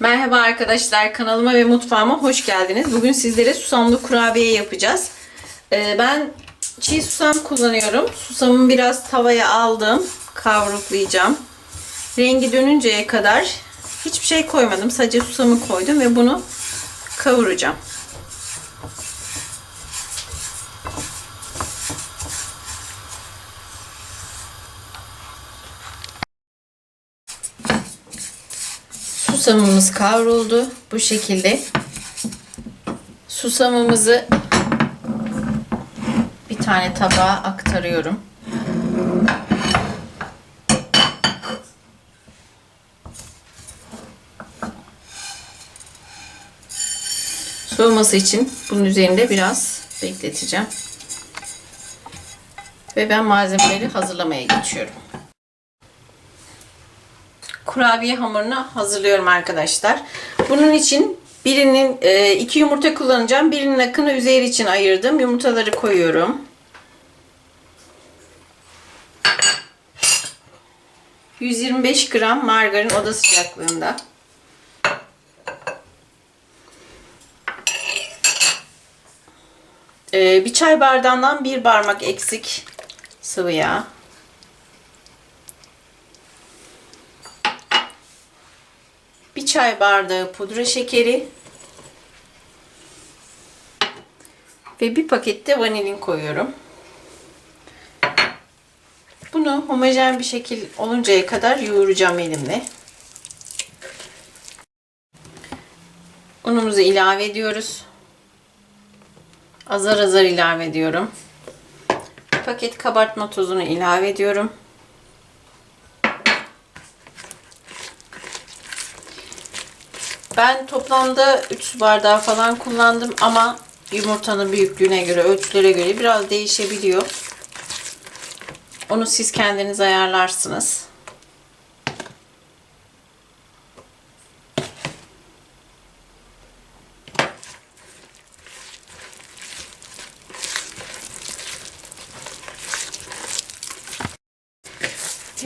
Merhaba arkadaşlar kanalıma ve mutfağıma hoş geldiniz. Bugün sizlere susamlı kurabiye yapacağız. Ee, ben çiğ susam kullanıyorum. Susamımı biraz tavaya aldım. Kavruklayacağım. Rengi dönünceye kadar hiçbir şey koymadım. Sadece susamı koydum ve bunu kavuracağım. Susamımız kavruldu. Bu şekilde. Susamımızı bir tane tabağa aktarıyorum. Soğuması için bunun üzerinde biraz bekleteceğim. Ve ben malzemeleri hazırlamaya geçiyorum. Kurabiye hamurunu hazırlıyorum arkadaşlar. Bunun için birinin e, iki yumurta kullanacağım. Birinin akını üzeri için ayırdım. Yumurtaları koyuyorum. ...125 gram margarin oda sıcaklığında. Ee, bir çay bardağından bir parmak eksik sıvı yağ. Çay bardağı pudra şekeri. Ve bir pakette vanilin koyuyorum. Bunu homojen bir şekil oluncaya kadar yoğuracağım elimle. Unumuzu ilave ediyoruz. Azar azar ilave ediyorum. Paket kabartma tozunu ilave ediyorum. Ben toplamda 3 su bardağı falan kullandım ama yumurtanın büyüklüğüne göre, ölçülere göre biraz değişebiliyor. Onu siz kendiniz ayarlarsınız.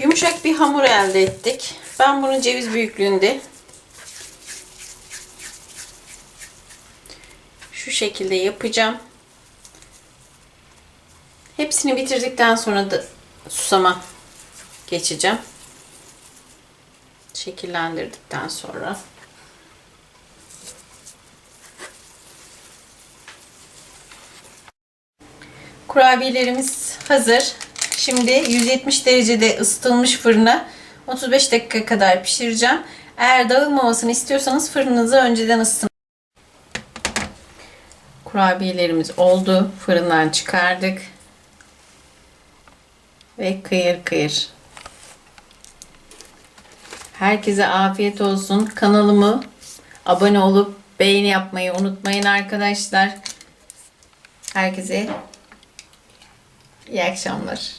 Yumuşak bir hamur elde ettik. Ben bunu ceviz büyüklüğünde şekilde yapacağım. Hepsini bitirdikten sonra da susama geçeceğim. Şekillendirdikten sonra. Kurabiyelerimiz hazır. Şimdi 170 derecede ısıtılmış fırına 35 dakika kadar pişireceğim. Eğer dağılmamasını istiyorsanız fırınınızı önceden ısıtın. Kurabiyelerimiz oldu. Fırından çıkardık. Ve kıyır kıyır. Herkese afiyet olsun. Kanalımı abone olup beğeni yapmayı unutmayın arkadaşlar. Herkese iyi akşamlar.